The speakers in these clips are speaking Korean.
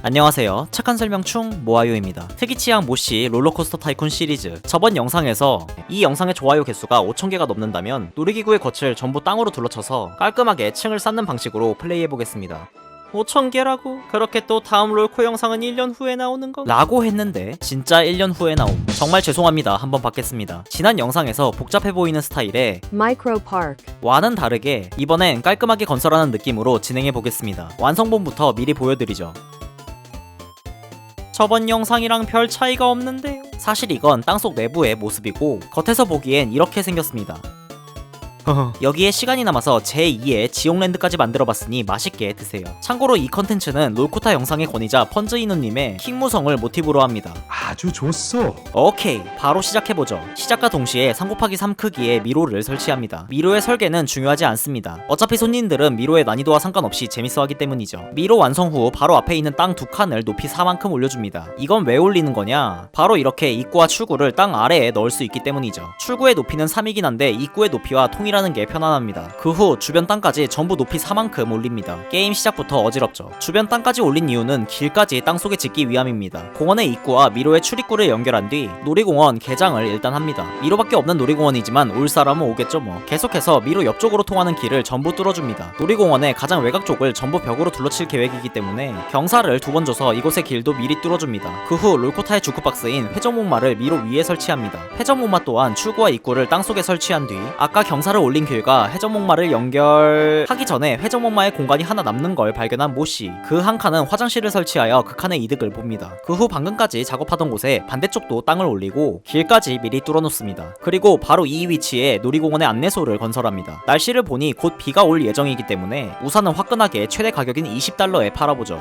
안녕하세요. 착한 설명충 모아요입니다. 특이 취향 모씨 롤러코스터 타이쿤 시리즈. 저번 영상에서 이 영상의 좋아요 개수가 5,000개가 넘는다면 놀이기구의 겉을 전부 땅으로 둘러쳐서 깔끔하게 층을 쌓는 방식으로 플레이해보겠습니다. 5,000개라고? 그렇게 또 다음 롤코 영상은 1년 후에 나오는 거? 라고 했는데 진짜 1년 후에 나옴. 정말 죄송합니다. 한번 받겠습니다. 지난 영상에서 복잡해 보이는 스타일의 Micro Park. 와는 다르게 이번엔 깔끔하게 건설하는 느낌으로 진행해 보겠습니다. 완성본부터 미리 보여드리죠. 저번 영상이랑 별 차이가 없는데요. 사실 이건 땅속 내부의 모습이고 겉에서 보기엔 이렇게 생겼습니다. 여기에 시간이 남아서 제2의 지옥랜드까지 만들어봤으니 맛있게 드세요. 참고로 이 컨텐츠는 롤코타 영상의 권위자 펀즈이누님의 킹무성을 모티브로 합니다. 아주 좋소. 오케이 바로 시작해보죠. 시작과 동시에 3 곱하기 3 크기의 미로를 설치합니다. 미로의 설계는 중요하지 않습니다. 어차피 손님들은 미로의 난이도와 상관없이 재밌어하기 때문이죠. 미로 완성 후 바로 앞에 있는 땅 두 칸을 높이 4만큼 올려줍니다. 이건 왜 올리는 거냐? 바로 이렇게 입구와 출구를 땅 아래에 넣을 수 있기 때문이죠. 출구의 높이는 3이긴 한데 입구의 높이와 통일 하는 게 편안합니다 그 후 주변 땅까지 전부 높이 4만큼 올립니다 게임 시작부터 어지럽죠 주변 땅까지 올린 이유는 길까지 땅속에 짓기 위함입니다 공원의 입구와 미로의 출입구를 연결한 뒤 놀이공원 개장을 일단 합니다. 미로밖에 없는 놀이공원이지만 올 사람은 오겠죠 뭐. 계속해서 미로 옆쪽으로 통하는 길을 전부 뚫어줍니다. 놀이공원의 가장 외곽 쪽을 전부 벽으로 둘러칠 계획이기 때문에 경사를 두 번 줘서 이곳의 길도 미리 뚫어줍니다. 그 후 롤코타의 주크박스인 회전목마를 미로 위에 설치합니다. 회전목마 또한 출구와 입구를 땅속에 설치한 뒤 아까 경사를 올린 길과 회전목마를 연결하기 전에 회전목마의 공간이 하나 남는 걸 발견한 모씨 그 한 칸은 화장실을 설치하여 그 칸의 이득을 봅니다. 그 후 방금까지 작업하던 곳에 반대쪽도 땅을 올리고 길까지 미리 뚫어놓습니다. 그리고 바로 이 위치에 놀이공원의 안내소를 건설합니다. 날씨를 보니 곧 비가 올 예정이기 때문에 우산은 화끈하게 최대 가격인 20달러에 팔아보죠.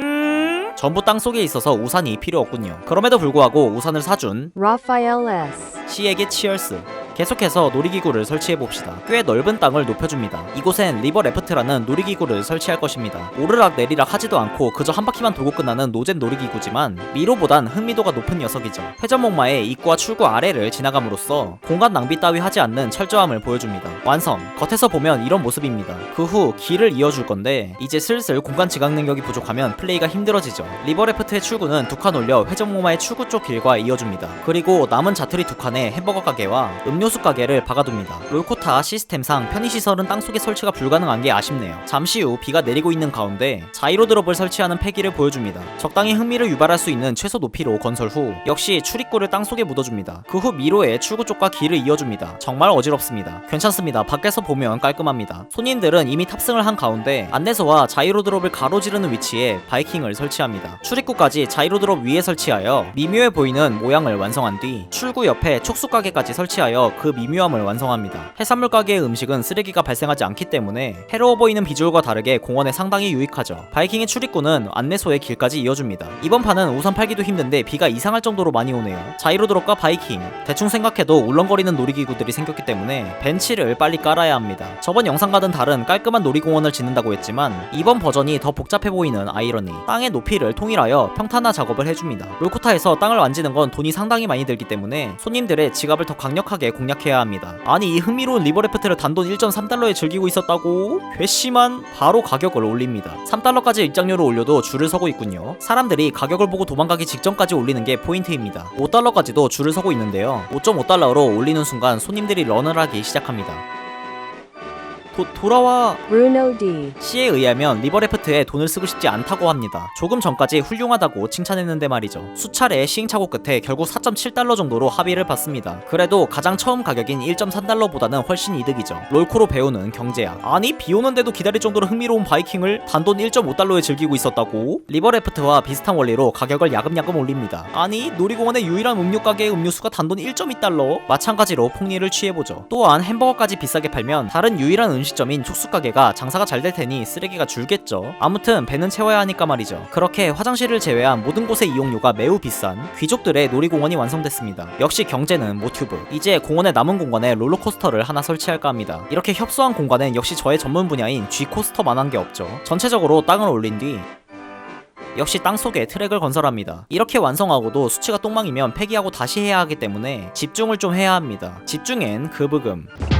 음, 전부 땅 속에 있어서 우산이 필요 없군요. 그럼에도 불구하고 우산을 사준 Raphael S. 씨에게 치얼스. 계속해서 놀이기구를 설치해 봅시다. 꽤 넓은 땅을 높여줍니다. 이곳엔 리버 레프트라는 놀이기구를 설치할 것입니다. 오르락 내리락 하지도 않고 그저 한 바퀴만 돌고 끝나는 노젠 놀이기구지만 미로보단 흥미도가 높은 녀석이죠. 회전목마의 입구와 출구 아래를 지나감으로써 공간 낭비 따위 하지 않는 철저함을 보여줍니다. 완성. 겉에서 보면 이런 모습입니다. 그 후 길을 이어줄 건데 이제 슬슬 공간 지각 능력이 부족하면 플레이가 힘들어지죠. 리버 레프트의 출구는 두 칸 올려 회전목마의 출구 쪽 길과 이어줍니다. 그리고 남은 자투리 두 칸에 햄버거 가게와 음료 수 가게를 박아둡니다. 롤코타 시스템상 편의시설은 땅속에 설치가 불가능한 게 아쉽네요. 잠시 후 비가 내리고 있는 가운데 자이로 드롭을 설치하는 패기를 보여줍니다. 적당히 흥미를 유발할 수 있는 최소 높이로 건설 후 역시 출입구를 땅속에 묻어줍니다. 그 후 미로에 출구 쪽과 길을 이어줍니다. 정말 어지럽습니다. 괜찮습니다. 밖에서 보면 깔끔합니다. 손님들은 이미 탑승을 한 가운데 안내소와 자이로 드롭을 가로지르는 위치에 바이킹을 설치합니다. 출입구까지 자이로 드롭 위에 설치하여 미묘해 보이는 모양을 완성한 뒤 출구 옆에 촉수 가게까지 설치하여 그 미묘함을 완성합니다. 해산물 가게의 음식은 쓰레기가 발생하지 않기 때문에 해로워 보이는 비주얼과 다르게 공원에 상당히 유익하죠. 바이킹의 출입구는 안내소의 길까지 이어줍니다. 이번 판은 우선 팔기도 힘든데 비가 이상할 정도로 많이 오네요. 자이로 드롭과 바이킹 대충 생각해도 울렁거리는 놀이기구들이 생겼기 때문에 벤치를 빨리 깔아야 합니다. 저번 영상과는 다른 깔끔한 놀이공원을 짓는다고 했지만 이번 버전이 더 복잡해 보이는 아이러니 땅의 높이를 통일하여 평탄화 작업을 해줍니다. 롤코타에서 땅을 만지는 건 돈이 상당히 많이 들기 때문에 손님들의 지갑을 더 강력하게 공략 해야 합니다. 아니 이 흥미로운 리버레프트를 단돈 1.3달러에 즐기고 있었다고? 괘씸한 바로 가격을 올립니다. 3달러까지 입장료를 올려도 줄을 서고 있군요. 사람들이 가격을 보고 도망가기 직전까지 올리는 게 포인트입니다. 5달러까지도 줄을 서고 있는데요. 5.5달러로 올리는 순간 손님들이 런을 하기 시작합니다. 도, 돌아와 Bruno D. 씨에 의하면 리버레프트에 돈을 쓰고 싶지 않다고 합니다. 조금 전까지 훌륭하다고 칭찬했는데 말이죠. 수차례 시행착오 끝에 결국 4.7달러 정도로 합의를 받습니다. 그래도 가장 처음 가격인 1.3달러보다는 훨씬 이득이죠. 롤코로 배우는 경제학. 아니 비 오는데도 기다릴 정도로 흥미로운 바이킹을 단돈 1.5달러에 즐기고 있었다고? 리버레프트와 비슷한 원리로 가격을 야금야금 올립니다. 아니 놀이공원의 유일한 음료 가게의 음료수가 단돈 1.2달러? 마찬가지로 폭리를 취해보죠. 또한 햄버거까지 비싸게 팔면 다른 유일한 음식 점인 촉수 가게가 장사가 잘 될 테니 쓰레기가 줄겠죠. 아무튼 배는 채워야 하니까 말이죠. 그렇게 화장실을 제외한 모든 곳의 이용료가 매우 비싼 귀족들의 놀이공원이 완성됐습니다. 역시 경제는 모튜브. 이제 공원의 남은 공간에 롤러코스터를 하나 설치할까 합니다. 이렇게 협소한 공간엔 역시 저의 전문 분야인 G 코스터만한 게 없죠. 전체적으로 땅을 올린 뒤 역시 땅속에 트랙을 건설합니다. 이렇게 완성하고도 수치가 똥망이면 폐기하고 다시 해야 하기 때문에 집중을 좀 해야 합니다. 집중엔 그 급브금.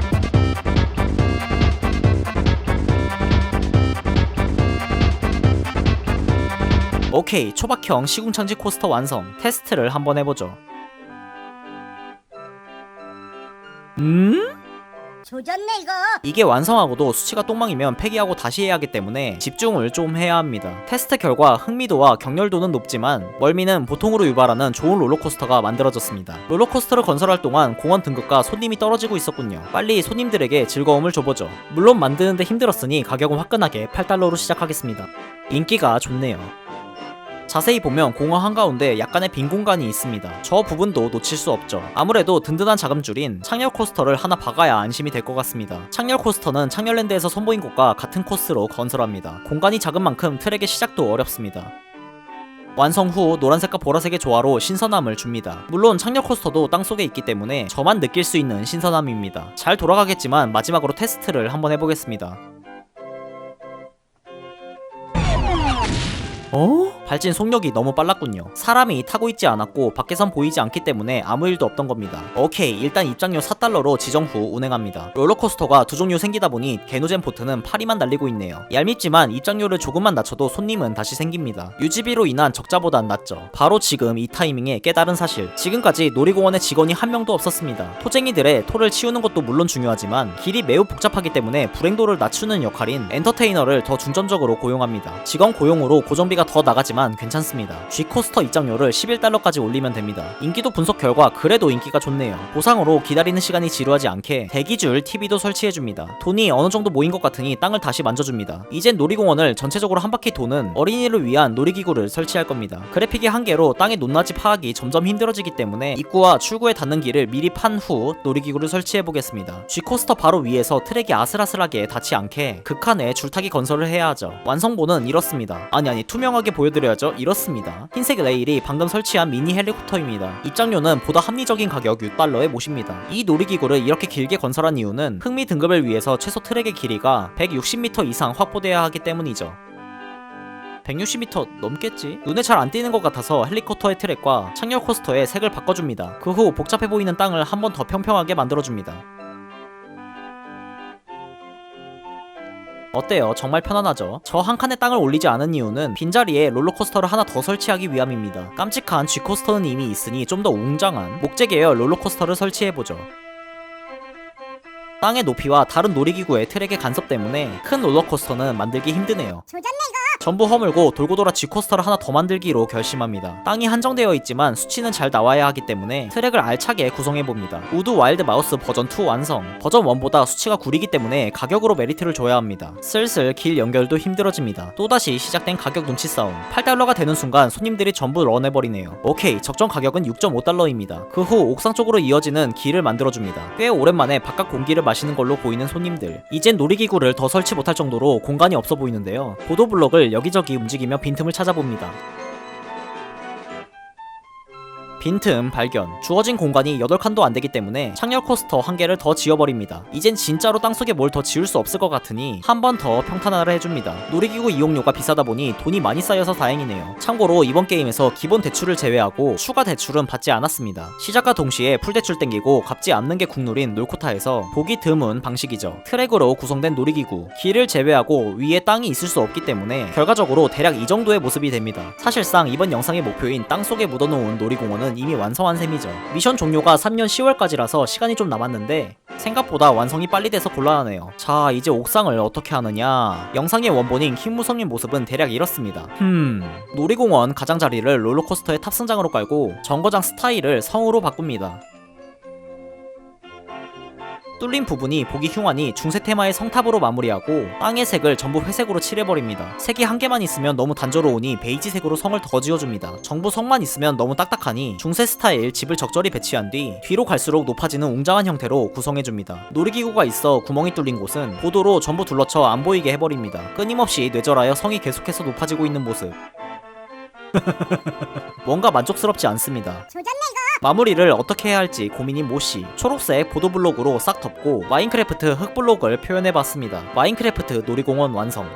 오케이 초박형 시궁창지 코스터 완성 테스트를 한번 해보죠 음? 조졌네 이거. 이게 완성하고도 수치가 똥망이면 폐기하고 다시 해야 하기 때문에 집중을 좀 해야 합니다. 테스트 결과 흥미도와 격렬도는 높지만 멀미는 보통으로 유발하는 좋은 롤러코스터가 만들어졌습니다. 롤러코스터를 건설할 동안 공원 등급과 손님이 떨어지고 있었군요. 빨리 손님들에게 즐거움을 줘보죠. 물론 만드는데 힘들었으니 가격은 화끈하게 8달러로 시작하겠습니다. 인기가 좋네요. 자세히 보면 공원 한가운데 약간의 빈 공간이 있습니다. 저 부분도 놓칠 수 없죠. 아무래도 든든한 자금줄인 창렬 코스터를 하나 박아야 안심이 될 것 같습니다. 창렬 코스터는 창렬랜드에서 선보인 곳과 같은 코스로 건설합니다. 공간이 작은 만큼 트랙의 시작도 어렵습니다. 완성 후 노란색과 보라색의 조화로 신선함을 줍니다. 물론 창렬 코스터도 땅속에 있기 때문에 저만 느낄 수 있는 신선함입니다. 잘 돌아가겠지만 마지막으로 테스트를 한번 해보겠습니다. 어? 발진 속력이 너무 빨랐군요. 사람이 타고 있지 않았고 밖에선 보이지 않기 때문에 아무 일도 없던 겁니다. 오케이 일단 입장료 4달러로 지정 후 운행합니다. 롤러코스터가 두 종류 생기다 보니 게노젠 보트는 파리만 달리고 있네요. 얄밉지만 입장료를 조금만 낮춰도 손님은 다시 생깁니다. 유지비로 인한 적자보단 낫죠. 바로 지금 이 타이밍에 깨달은 사실. 지금까지 놀이공원에 직원이 한 명도 없었습니다. 토쟁이들의 토를 치우는 것도 물론 중요하지만 길이 매우 복잡하기 때문에 불행도를 낮추는 역할인 엔터테이너를 더 중점적으로 고용합니다. 직원 고용으로 고정비가 더 나가지만 괜찮습니다. G코스터 입장료를 11달러까지 올리면 됩니다. 인기도 분석 결과 그래도 인기가 좋네요. 보상으로 기다리는 시간이 지루하지 않게 대기줄 TV도 설치해줍니다. 돈이 어느 정도 모인 것 같으니 땅을 다시 만져줍니다. 이젠 놀이공원을 전체적으로 한 바퀴 도는 어린이를 위한 놀이기구를 설치할 겁니다. 그래픽의 한계로 땅의 높낮이 파악이 점점 힘들어지기 때문에 입구와 출구에 닿는 길을 미리 판 후 놀이기구를 설치해 보겠습니다. G코스터 바로 위에서 트랙이 아슬아슬하게 닿지 않게 극한의 줄타기 건설을 해야 하죠. 완성본은 이렇습니다. 아니 아니 투명하게 보여드려 야죠. 이렇습니다. 흰색 레일이 방금 설치한 미니 헬리콥터입니다. 입장료는 보다 합리적인 가격 6달러에 모십니다. 이 놀이기구를 이렇게 길게 건설한 이유는 흥미 등급을 위해서 최소 트랙의 길이가 160m 이상 확보돼야 하기 때문이죠. 160m 넘겠지? 눈에 잘 안 띄는 것 같아서 헬리콥터의 트랙과 창렬 코스터의 색을 바꿔줍니다. 그 후 복잡해 보이는 땅을 한 번 더 평평하게 만들어줍니다. 어때요? 정말 편안하죠? 저 한 칸의 땅을 올리지 않은 이유는 빈자리에 롤러코스터를 하나 더 설치하기 위함입니다. 깜찍한 G코스터는 이미 있으니 좀 더 웅장한 목재 계열 롤러코스터를 설치해보죠. 땅의 높이와 다른 놀이기구의 트랙의 간섭 때문에 큰 롤러코스터는 만들기 힘드네요. 조졌네. 전부 허물고 돌고 돌아 G코스터를 하나 더 만들기로 결심합니다. 땅이 한정되어 있지만 수치는 잘 나와야 하기 때문에 트랙을 알차게 구성해봅니다. 우드 와일드 마우스 버전 2 완성. 버전 1보다 수치가 구리기 때문에 가격으로 메리트를 줘야 합니다. 슬슬 길 연결도 힘들어집니다. 또다시 시작된 가격 눈치 싸움. 8달러가 되는 순간 손님들이 전부 런해버리네요. 오케이, 적정 가격은 6.5달러입니다. 그 후 옥상 쪽으로 이어지는 길을 만들어줍니다. 꽤 오랜만에 바깥 공기를 마시는 걸로 보이는 손님들. 이젠 놀이기구를 더 설치 못할 정도로 공간이 없어 보이는데요. 보도블록을 여기저기 움직이며 빈틈을 찾아봅니다. 빈틈 발견. 주어진 공간이 8칸도 안 되기 때문에 창렬 코스터 한 개를 더 지어버립니다. 이젠 진짜로 땅속에 뭘 더 지을 수 없을 것 같으니 한 번 더 평탄화를 해줍니다. 놀이기구 이용료가 비싸다 보니 돈이 많이 쌓여서 다행이네요. 참고로 이번 게임에서 기본 대출을 제외하고 추가 대출은 받지 않았습니다. 시작과 동시에 풀대출 땡기고 갚지 않는 게 국룰인 놀코타에서 보기 드문 방식이죠. 트랙으로 구성된 놀이기구. 길을 제외하고 위에 땅이 있을 수 없기 때문에 결과적으로 대략 이 정도의 모습이 됩니다. 사실상 이번 영상의 목표인 땅속에 묻어놓은 놀이공원은 이미 완성한 셈이죠. 미션 종료가 3년 10월까지라서 시간이 좀 남았는데 생각보다 완성이 빨리 돼서 곤란하네요. 자, 이제 옥상을 어떻게 하느냐. 영상의 원본인 킹무성의 모습은 대략 이렇습니다. 흠, 놀이공원 가장자리를 롤러코스터의 탑승장으로 깔고 정거장 스타일을 성으로 바꿉니다. 뚫린 부분이 보기 흉하니 중세 테마의 성탑으로 마무리하고 땅의 색을 전부 회색으로 칠해버립니다. 색이 한 개만 있으면 너무 단조로우니 베이지색으로 성을 더 지어줍니다. 정부 성만 있으면 너무 딱딱하니 중세 스타일 집을 적절히 배치한 뒤 뒤로 갈수록 높아지는 웅장한 형태로 구성해줍니다. 놀이기구가 있어 구멍이 뚫린 곳은 보도로 전부 둘러쳐 안 보이게 해버립니다. 끊임없이 뇌절하여 성이 계속해서 높아지고 있는 모습. 뭔가 만족스럽지 않습니다. 조졌네. 마무리를 어떻게 해야 할지 고민인 모씨. 초록색 보도블록으로 싹 덮고 마인크래프트 흙블록을 표현해봤습니다. 마인크래프트 놀이공원 완성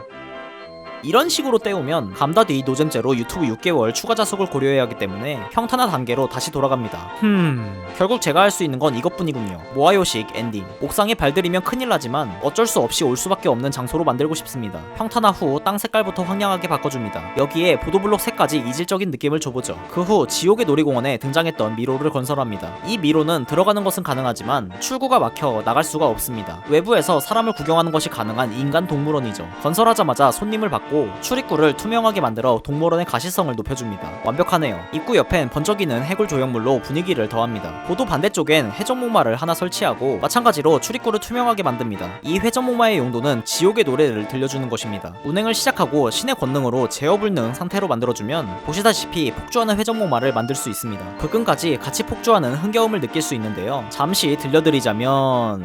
이런 식으로 때우면 감다 뒤 노잼제로 유튜브 6개월 추가 자속을 고려해야 하기 때문에 평탄화 단계로 다시 돌아갑니다. 흠... 결국 제가 할 수 있는 건 이것뿐이군요. 모아요식 엔딩. 옥상에 발들이면 큰일 나지만 어쩔 수 없이 올 수밖에 없는 장소로 만들고 싶습니다. 평탄화 후 땅 색깔부터 황량하게 바꿔줍니다. 여기에 보도블록 색까지 이질적인 느낌을 줘보죠. 그 후 지옥의 놀이공원에 등장했던 미로를 건설합니다. 이 미로는 들어가는 것은 가능하지만 출구가 막혀 나갈 수가 없습니다. 외부에서 사람을 구경하는 것이 가능한 인간 동물원이죠. 건설하자마자 손님을 받고 출입구를 투명하게 만들어 동물원의 가시성을 높여줍니다. 완벽하네요. 입구 옆엔 번쩍이는 해골 조형물로 분위기를 더합니다. 보도 반대쪽엔 회전목마를 하나 설치하고 마찬가지로 출입구를 투명하게 만듭니다. 이 회전목마의 용도는 지옥의 노래를 들려주는 것입니다. 운행을 시작하고 신의 권능으로 제어불능 상태로 만들어주면 보시다시피 폭주하는 회전목마를 만들 수 있습니다. 그 끈까지 같이 폭주하는 흥겨움을 느낄 수 있는데요. 잠시 들려드리자면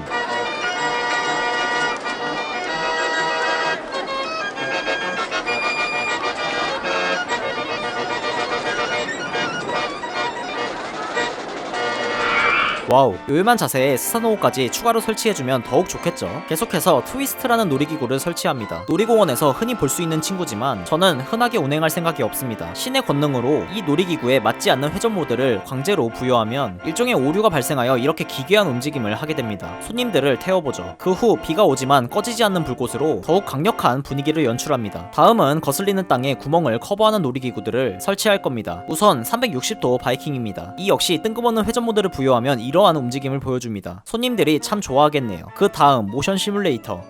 와우. 요염한 자세에 스사노호까지 추가로 설치해주면 더욱 좋겠죠. 계속해서 트위스트라는 놀이기구를 설치합니다. 놀이공원에서 흔히 볼 수 있는 친구지만 저는 흔하게 운행할 생각이 없습니다. 신의 권능으로 이 놀이기구에 맞지 않는 회전 모드를 강제로 부여하면 일종의 오류가 발생하여 이렇게 기괴한 움직임을 하게 됩니다. 손님들을 태워보죠. 그 후 비가 오지만 꺼지지 않는 불꽃으로 더욱 강력한 분위기를 연출합니다. 다음은 거슬리는 땅에 구멍을 커버하는 놀이기구들을 설치할 겁니다. 우선 360도 바이킹입니다. 이 역시 뜬금없는 회전 모드를 부여하면 이 러한 움직임을 보여줍니다. 손님들이 참 좋아하겠네요. 그 다음 모션 시뮬레이터.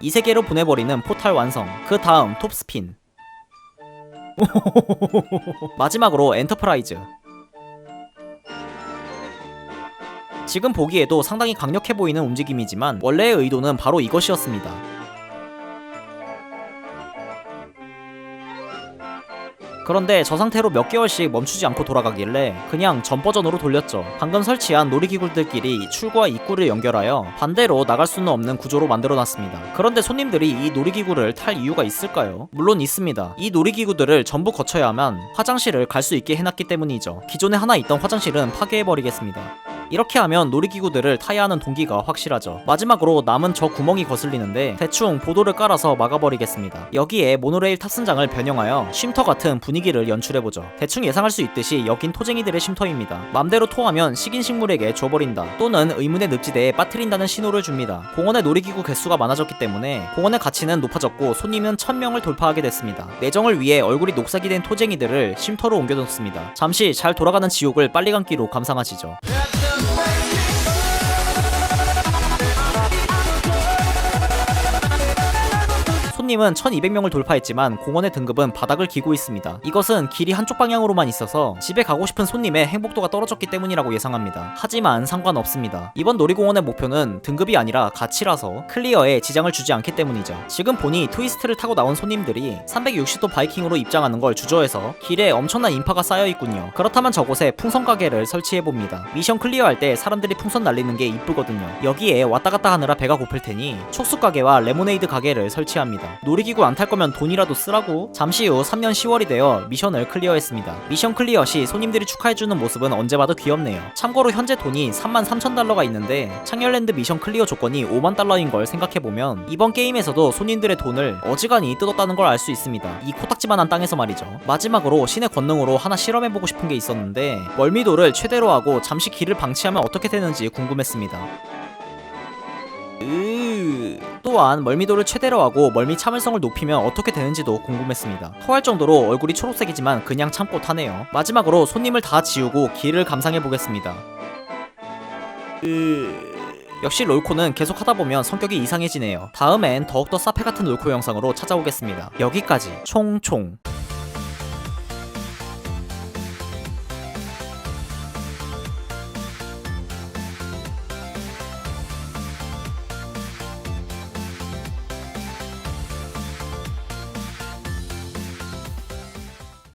이 세계로 보내버리는 포탈 완성. 그 다음 톱스핀. 마지막으로 엔터프라이즈. 지금 보기에도 상당히 강력해 보이는 움직임이지만 원래의 의도는 바로 이것이었습니다. 그런데 저 상태로 몇 개월씩 멈추지 않고 돌아가길래 그냥 전 버전으로 돌렸죠. 방금 설치한 놀이기구들끼리 출구와 입구를 연결하여 반대로 나갈 수는 없는 구조로 만들어놨습니다. 그런데 손님들이 이 놀이기구를 탈 이유가 있을까요? 물론 있습니다. 이 놀이기구들을 전부 거쳐야만 화장실을 갈 수 있게 해놨기 때문이죠. 기존에 하나 있던 화장실은 파괴해버리겠습니다. 이렇게 하면 놀이기구들을 타야 하는 동기가 확실하죠. 마지막으로 남은 저 구멍이 거슬리는데 대충 보도를 깔아서 막아버리겠습니다. 여기에 모노레일 탑승장을 변형하여 쉼터 같은 분위기를 연출해보죠. 대충 예상할 수 있듯이 여긴 토쟁이들의 쉼터입니다. 맘대로 토하면 식인 식물에게 줘버린다. 또는 의문의 늪지대에 빠뜨린다는 신호를 줍니다. 공원의 놀이기구 개수가 많아졌기 때문에 공원의 가치는 높아졌고 손님은 1000명을 돌파하게 됐습니다. 내정을 위해 얼굴이 녹색이 된 토쟁이들을 쉼터로 옮겨놓습니다. 잠시 잘 돌아가는 지옥을 빨리 감기로 감상하시죠. 손님은 1200명을 돌파했지만 공원의 등급은 바닥을 기고 있습니다. 이것은 길이 한쪽 방향으로만 있어서 집에 가고 싶은 손님의 행복도가 떨어졌기 때문이라고 예상합니다. 하지만 상관없습니다. 이번 놀이공원의 목표는 등급이 아니라 가치라서 클리어에 지장을 주지 않기 때문이죠. 지금 보니 트위스트를 타고 나온 손님들이 360도 바이킹으로 입장하는 걸 주저해서 길에 엄청난 인파가 쌓여 있군요. 그렇다면 저곳에 풍선 가게를 설치해 봅니다. 미션 클리어할 때 사람들이 풍선 날리는 게 이쁘거든요. 여기에 왔다 갔다 하느라 배가 고플 테니 촉수 가게와 레모네이드 가게를 설치합니다. 놀이기구 안 탈 거면 돈이라도 쓰라고. 잠시 후 3년 10월이 되어 미션을 클리어했습니다. 미션 클리어 시 손님들이 축하해주는 모습은 언제 봐도 귀엽네요. 참고로 현재 돈이 3만 3천 달러가 있는데 창렬랜드 미션 클리어 조건이 5만 달러인 걸 생각해보면 이번 게임에서도 손님들의 돈을 어지간히 뜯었다는 걸 알 수 있습니다. 이 코딱지만한 땅에서 말이죠. 마지막으로 신의 권능으로 하나 실험해보고 싶은 게 있었는데 멀미도를 최대로 하고 잠시 길을 방치하면 어떻게 되는지 궁금했습니다. 으... 또한 멀미도를 최대로 하고 멀미 참을성을 높이면 어떻게 되는지도 궁금했습니다. 토할 정도로 얼굴이 초록색이지만 그냥 참고 타네요. 마지막으로 손님을 다 지우고 길을 감상해 보겠습니다. 으... 역시 롤코는 계속 하다 보면 성격이 이상해지네요. 다음엔 더욱더 사페 같은 롤코 영상으로 찾아오겠습니다. 여기까지 총총.